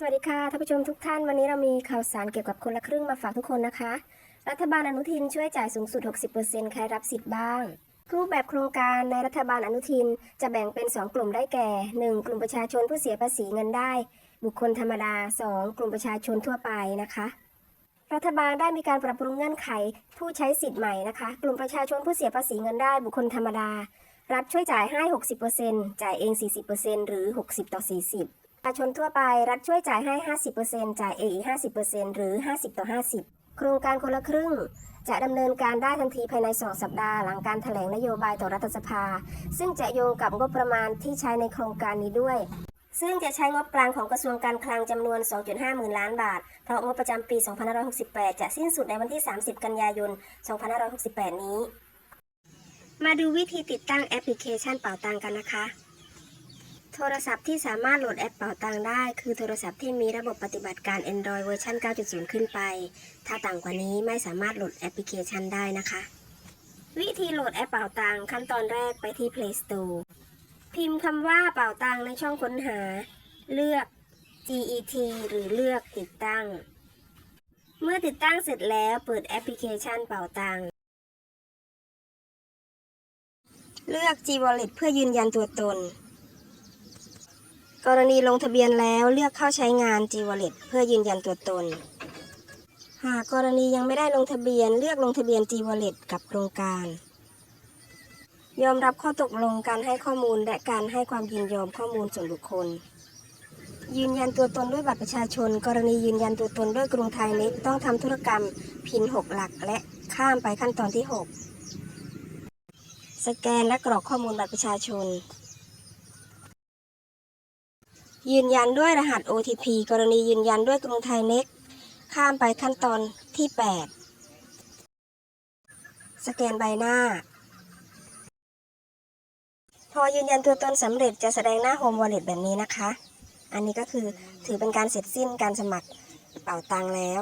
สวัสดีค่ะท่านผู้ชมทุกท่านวันนี้เรามีข่าวสารเกี่ยวกับคนละครึ่งมาฝากทุกคนนะคะ รัฐบาลอนุทินช่วยจ่ายสูงสุด 60%ใครรับสิทธิ์บ้าง รูปแบบโครงการในรัฐบาลอนุทินจะแบ่งเป็น 2 กลุ่มได้แก่ 1. กลุ่มประชาชนผู้เสียภาษีเงินได้ บุคคลธรรมดา 2. กลุ่มประชาชนทั่วไปนะคะรัฐบาลได้มีการปรับปรุงเงื่อนไข ผู้ใช้สิทธิ์ใหม่นะคะ กลุ่มประชาชนผู้เสียภาษีเงินได้บุคคลธรรมดา รัฐช่วยจ่ายให้ 60%จ่ายเอง 40%หรือ 60 ต่อ 40 ชาชนทั่วไปรัฐช่วยจ่ายให้ 50%จ่ายเองอีก50%หรือ 50 ต่อ 50 โครงการคนละครึ่ง จะดำเนินการได้ทันทีภายใน 2 สัปดาห์หลังการแถลงนโยบายต่อรัฐสภา ซึ่งจะโยงกับงบประมาณที่ใช้ในโครงการนี้ด้วย ซึ่งจะใช้งบกลางของกระทรวงการคลังจำนวน 2.5 หมื่นล้านบาท เพราะงบประจำปี 2568 จะสิ้นสุดในวันที่ 30 กันยายน 2568 นี้ มาดูวิธีติดตั้งแอปพลิเคชันเป่าตังกันนะคะ โทรศัพท์ที่สามารถโหลดแอปเป่าตังได้ คือโทรศัพท์ที่มีระบบปฏิบัติการ Android เวอร์ชัน9.0 ขึ้นไป ถ้าต่ำกว่านี้ไม่สามารถโหลดแอปพลิเคชันได้นะคะ วิธีโหลดแอปเป่าตังขั้นตอนแรกไปที่ Play Store พิมพ์คำว่าเป่าตังในช่องค้นหา เลือก GET หรือเลือกติดตั้ง เมื่อติดตั้งเสร็จแล้วเปิดแอปพลิเคชันเป่าตังเลือก G Wallet เพื่อยืนยันตัวตน กรณีลงทะเบียนแล้วเลือกเข้าใช้งาน G Wallet เพื่อยืนยันตัวตน หากกรณียังไม่ได้ลงทะเบียน เลือกลงทะเบียน G Wallet กับโครงการ ยอมรับข้อตกลงการให้ข้อมูลและการให้ความยินยอมข้อมูลส่วนบุคคล ยืนยันตัวตนด้วยบัตรประชาชน กรณียืนยันตัวตนด้วยกรุงไทยเน็ตต้องทำธุรกรรมพิน 6 หลักและข้ามไปขั้นตอนที่ 6 สแกนและกรอกข้อมูลบัตรประชาชน ยืนยันด้วยรหัส OTP กรณียืนยันด้วยกรุงไทยเน็ก ข้ามไปขั้นตอนที่ 8 สแกนใบหน้า พอยืนยันตัวตนสำเร็จจะแสดงหน้า Home Wallet แบบนี้นะคะ อันนี้ก็คือถือเป็นการเสร็จสิ้นการสมัครเป่าตังแล้ว